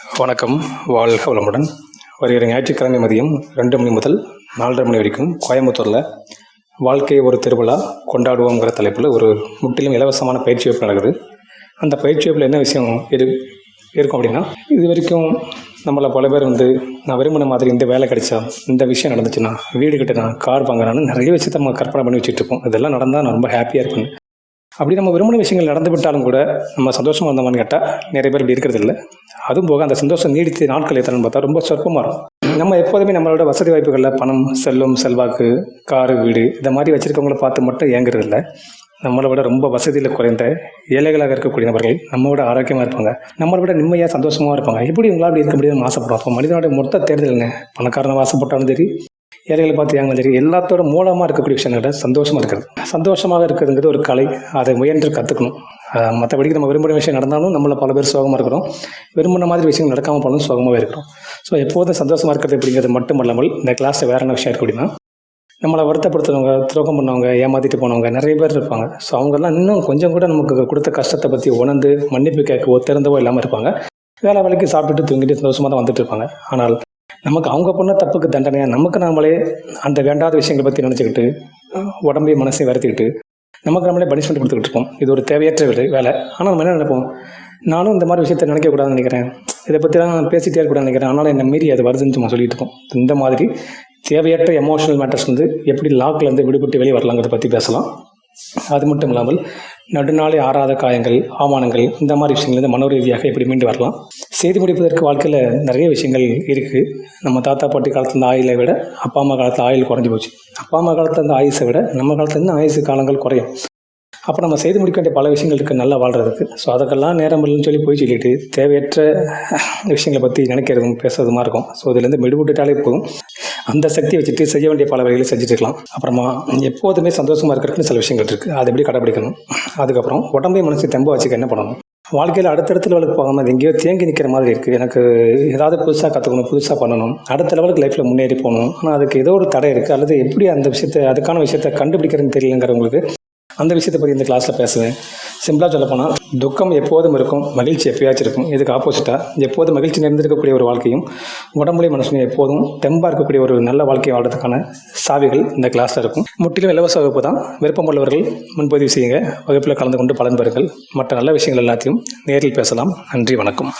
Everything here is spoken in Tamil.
வணக்கம் வாழ்க வளமுடன். வருகிற ஞாயிற்றுக்கிழமை மதியம் ரெண்டு மணி முதல் நாலரை மணி வரைக்கும் கோயம்புத்தூரில் வாழ்க்கையை ஒரு திருவிழா கொண்டாடுவோங்கிற தலைப்பில் ஒரு முற்றிலும் இலவசமான பயிற்சி வகுப்பு நடக்குது. அந்த பயிற்சி வகுப்பில் என்ன விஷயம் இரு இருக்கும் அப்படின்னா இது வரைக்கும் நம்மளை பல பேர் வந்து நான் விரும்பின மாதிரி இந்த வேலை கிடைச்சா இந்த விஷயம் நடந்துச்சுன்னா வீடு கட்டினா கார் வாங்கினான்னு நிறைய விஷயத்த நம்ம கற்பனை பண்ணி வச்சுட்டு இருப்போம். இதெல்லாம் நடந்தால் நான் ரொம்ப ஹாப்பியாக இருப்பேன். அப்படி நம்ம விரும்பின விஷயங்கள் நடந்து விட்டாலும் கூட நம்ம சந்தோஷமாக இருந்தோம்னு கேட்டால் நிறைய பேர் இப்படி இருக்கிறது இல்லை அதுவும் போக அந்த சந்தோஷம் நீடித்த நாட்கள் எத்தனைன்னு பார்த்தா ரொம்ப சொற்பமாக இருக்கும். நம்ம எப்போதுமே நம்மளோட வசதி வாய்ப்புகளில் பணம் செல்வம் செல்வாக்கு காரு வீடு இந்த மாதிரி வச்சுருக்கவங்கள பார்த்து மட்டும் ஏங்குறது இல்லை நம்மளை விட ரொம்ப வசதியில் குறைந்த ஏழைகளாக இருக்கக்கூடிய நபர்கள் நம்மளோட ஆரோக்கியமாக இருப்பாங்க. நம்மளை விட நிம்மதியாக சந்தோஷமாக இருப்பாங்க. எப்படி உங்களால் அப்படி இருக்க முடியும்னு ஆசைப்படுறோம்? அப்போ மனிதனுடைய மொத்த தேர்தல் என்ன? பணக்காரனாக ஆசைப்பட்டாலும் சரி ஏழைகள் பார்த்து ஏங்க எல்லாத்தோட மூலமாக இருக்கக்கூடிய விஷயங்கள சந்தோஷமாக இருக்கிறது. சந்தோஷமாக இருக்கிறதுங்கிறது ஒரு கலை. அதை முயன்று கற்றுக்கணும் மற்றபடிக்கு நம்ம விரும்புகிற விஷயம் நடந்தாலும் நம்மள பல பேர் சோகமாக இருக்கிறோம். விரும்பின மாதிரி விஷயங்கள் நடக்காமல் போனாலும் சோகமாகவே இருக்கிறோம். ஸோ எப்போதும் சந்தோஷமாக இருக்கிறது அப்படிங்கிறது மட்டும் இல்லாமல் இந்த கிளாஸில் வேற என்ன விஷயம் இருக்கு அப்படின்னா நம்மளை வருத்தப்படுத்துறவங்க துரோகம் பண்ணவங்க ஏமாத்திட்டு போனவங்க நிறைய பேர் இருப்பாங்க. ஸோ அவங்கெல்லாம் இன்னும் கொஞ்சம் கூட நமக்கு கொடுத்த கஷ்டத்தை பற்றி உணர்ந்து மன்னிப்பு கேட்கவோ திறந்தவோ இல்லாமல் இருப்பாங்க. வேலை வேலைக்கு சாப்பிட்டுட்டு தூங்கிட்டு சந்தோஷமாக தான் வந்துட்டு இருப்பாங்க. ஆனால் நமக்கு அவங்க பண்ண தப்புக்கு தண்டனையாக நமக்கு நாமளே அந்த வேண்டாத விஷயங்களை பற்றி நினச்சிக்கிட்டு உடம்பையும் மனசையும் வருத்திக்கிட்டு நமக்கு நம்மளே பனிஷ்மெண்ட் கொடுத்துக்கிட்டு இருக்கோம். இது ஒரு தேவையற்ற வேலை வேலை. ஆனால் நம்ம என்ன நினைப்போம்? நானும் இந்த மாதிரி விஷயத்தை நினைக்கக்கூடாதுன்னு நினைக்கிறேன். இதை பற்றிலாம் நான் பேசிட்டே இருக்கக்கூடாதுன்னு நினைக்கிறேன். ஆனாலும் என்னை மீறி அது வருதுன்னு சும்மா சொல்லிட்டு இருக்கோம். இந்த மாதிரி தேவையற்ற எமோஷனல் மேட்டர்ஸ் வந்து எப்படி லாக்லேருந்து விடுபட்டு வெளியே வரலாங்கிறத பற்றி பேசலாம். அது மட்டும் இல்லாமல் நடுநாளை ஆறாத காயங்கள் ஆமானங்கள் இந்த மாதிரி விஷயங்கள்லேருந்து மனோ ரீதியாக எப்படி மீண்டு வரலாம். செய்து முடிப்பதற்கு வாழ்க்கையில் நிறைய விஷயங்கள் இருக்குது நம்ம தாத்தா பாட்டி காலத்துல இருந்த ஆயுளை விட அப்பா அம்மா காலத்தில் ஆயுள் குறைஞ்சி போச்சு. அப்பா அம்மா காலத்தில் இருந்த ஆயுசை விட நம்ம காலத்துல இருந்து ஆயுசு காலங்கள் குறையும். அப்போ நம்ம செய்து முடிக்க வேண்டிய பல விஷயங்கள் இருக்குது நல்லா வாழ்கிறதுக்கு ஸோ அதுக்கெல்லாம் நேரம் இல்லைன்னு சொல்லி போய் சொல்லிட்டு தேவையற்ற விஷயங்களை பற்றி நினைக்கிறதும் பேசுறதுமா இருக்கும். ஸோ இதுலேருந்து மெடுபட்டுட்டாலே போதும். அந்த சக்தியை வச்சுட்டு செய்ய வேண்டிய பல வகைகளை செஞ்சுட்டு இருக்கலாம். அப்புறமா எப்போதுமே சந்தோஷமாக இருக்கிறதுக்குன்னு சில விஷயங்கள் இருக்குது அதை எப்படி கடைபிடிக்கணும் அதுக்கப்புறம் உடம்பையும் மனசு தெம்ப வச்சுக்க என்ன பண்ணணும்? வாழ்க்கையில் அடுத்தடுத்த லெவலுக்கு போகாமல் அது எங்கேயோ தேங்கி நிற்கிற மாதிரி இருக்குது எனக்கு ஏதாவது புதுசாக கற்றுக்கணும் புதுசாக பண்ணணும். அடுத்த லெவலுக்கு லைஃப்பில் முன்னேறி போகணும். ஆனால் அதுக்கு ஏதோ ஒரு தடை இருக்குது அல்லது எப்படி அந்த விஷயத்தை அதுக்கான விஷயத்தை கண்டுபிடிக்கிறதுன்னு தெரியலங்கிறவங்களுக்கு அந்த விஷயத்தை பற்றி இந்த கிளாஸில் பேசுவேன். சிம்பிளாக சொல்லப்போனால் துக்கம் எப்போதும் இருக்கும் மகிழ்ச்சி எப்பயாச்சும் இருக்கும். இதுக்கு ஆப்போசிட்டாக எப்போதும் மகிழ்ச்சி நிறைந்திருக்கக்கூடிய ஒரு வாழ்க்கையும் உடம்புலையும் மனுஷனையும் எப்போதும் தெம்பாக இருக்கக்கூடிய ஒரு நல்ல வாழ்க்கையை வாழ்றதுக்கான சாவிகள் இந்த கிளாஸில் இருக்கும். முற்றிலும் இலவச வகுப்பு தான். விருப்பம் உள்ளவர்கள் முன்பதிவு செய்யுங்க. வகுப்பில் கலந்து கொண்டு பலன் பெறுங்கள். மற்ற நல்ல விஷயங்கள் எல்லாத்தையும் நேரில் பேசலாம். நன்றி வணக்கம்.